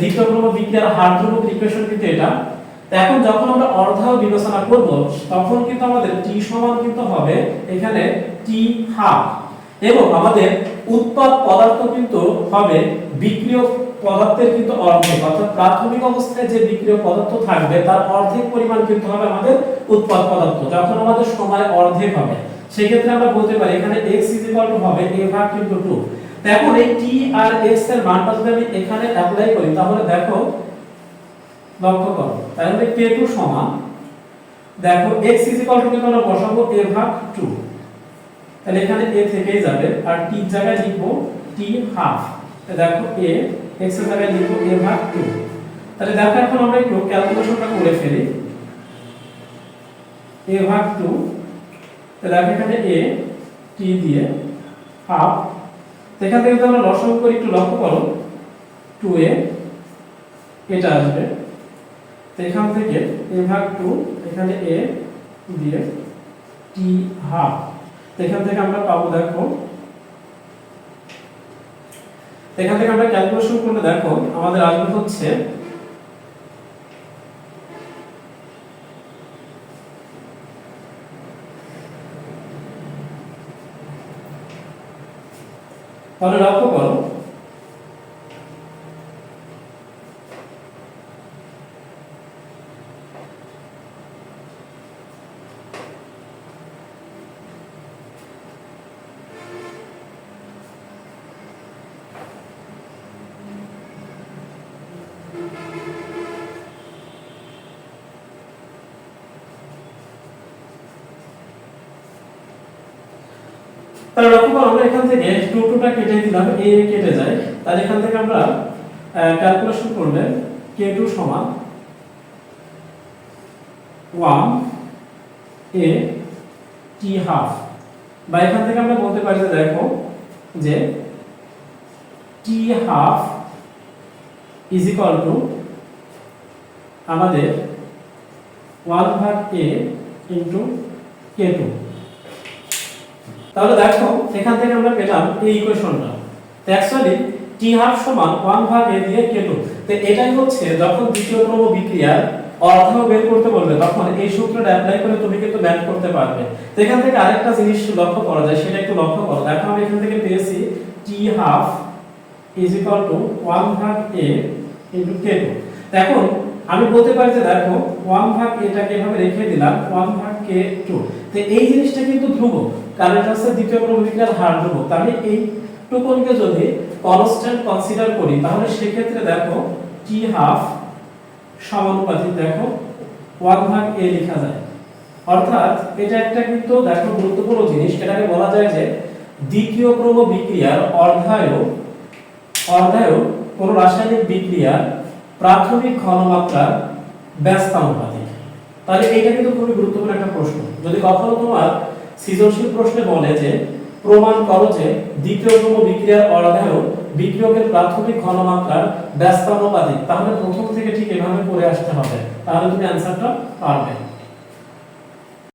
দ্বিতীয় ক্রম বিক্রিয়ার হার ধ্রুবক ইকুয়েশন কিন্তু এটা। তো এখন যখন আমরা অর্ধায় বিবেচনা করব, তখন কিন্তু আমাদের t সমান কিন্তু হবে এখানে t হাফ এবং আমাদের উৎপাদ পদার্থ কিন্তু হবে বিক্রিয় পদার্থের কিন্তু অর্ধেক। অর্থাৎ প্রাথমিক অবস্থায় যে বিক্রিয় পদার্থ থাকবে, তার অর্ধেক পরিমাণ কিন্তু হবে আমাদের উৎপাদ পদার্থ যখন আমাদের সময় অর্ধেক হবে। সেই ক্ষেত্রে আমরা বলতে পারি, এখানে x হবে a ভাগ কিন্তু 2 তো এখন এই t আর x এর মানটা যদি আমি এখানে অ্যাপ্লাই করি, তাহলে দেখো, লক্ষ্য করো, তাহলে k2 সমান, দেখো x কিন্তু আমরা বসাবো a ভাগ 2 তাহলে এখানে a থেকেই যাবে, আর t জায়গায় লিখব t হাফ দেখো a, x এর জায়গায় লিখব a ভাগ 2 তাহলে দেখো এখন আমরা একটু ক্যালকুলেশনটা করে ফেলি। A ভাগ 2 তাহলে দেখো এখানে a, t দিয়ে হাফ এখান থেকে আমরা লসাগু করি, একটু লক্ষ্য করো টু এ এটা আসবে। এখান থেকে এ ভাগ টু এখানে এ দিয়ে t হাফ এখান থেকে আমরা পাবো, দেখো এখান থেকে আমরা ক্যালকুলেশন করলে দেখো, আমাদের আসবে হচ্ছে তাহলে লক্ষ্য করো তাহলে লক্ষ্য করো, আমরা এখান থেকে 2 2টা কেটে দিলাম এ কেটে যায়। তাহলে এখান থেকে আমরা ক্যালকুলেশন করলে k2 সমান 1 a t হাফ বা এখান থেকে আমরা বলতে পারি যে, দেখো, যে t half is equal to আমাদের 1 ভাগ a ইনটু k2 তাহলে দেখো, এখান থেকে আমরা পেলাম এই ইকুয়েশনটা তো অ্যাকচুয়ালি t হাফ সমান 1 ভাগ a দিয়ে k2 তো এটাই হচ্ছে যখন দ্বিতীয় ক্রম বিক্রিয়ার অর্ধাঙ্গ বের করতে বলবে তখন এই সূত্রটা অ্যাপ্লাই করে তুমি কিন্তু ম্যাথ করতে পারবে। তো এখান থেকে আরেকটা জিনিস লক্ষ্য করা যায়, সেটা একটু লক্ষ্য করো। দেখো, আমি এখান থেকে পেয়েছি t half is equal to 1 ভাগ a ইনটু k2 এখন আমি বলতে পারি যে দেখো 1 ভাগ এটাকে এভাবে রেখে দিলাম 1 ভাগ k2 তো এই জিনিসটা কিন্তু ধ্রুবক। কারণ এটা হচ্ছে দ্বিতীয় ক্রমবিক্রিয়ার হার ধ্রুবক তাহলে এই টুকুনকে যদি কনস্ট্যান্ট কনসিডার করি, তাহলে সেক্ষেত্রে দেখো t হাফ সমানুপাতিক, দেখো 1 ভাগ a লেখা যায়। অর্থাৎ এটা একটা কিন্তু দেখো গুরুত্বপূর্ণ জিনিস, এটাকে বলা যায় যে দ্বিতীয় ক্রম বিক্রিয়ার অর্ধায় অর্ধায় কোন রাসায়নিক বিক্রিয়ার প্রাথমিক ঘনমাত্রার ব্যস্তানুপাতিক তাহলে এটা কিন্তু খুবই গুরুত্বপূর্ণ একটা প্রশ্ন। যদি কখনো তোমার সৃজনশীল প্রশ্নে বলে যে, প্রমাণ করো যে দ্বিতীয় ক্রম বিক্রিয়ার অর্ধায় বিক্রিয়কের প্রাথমিক ঘনমাত্রার ব্যস্তানুপাতিক। তাহলে প্রথম থেকে ঠিক এভাবে করে আসতে হবে। তাহলে তুমি অ্যান্সারটা পারবে।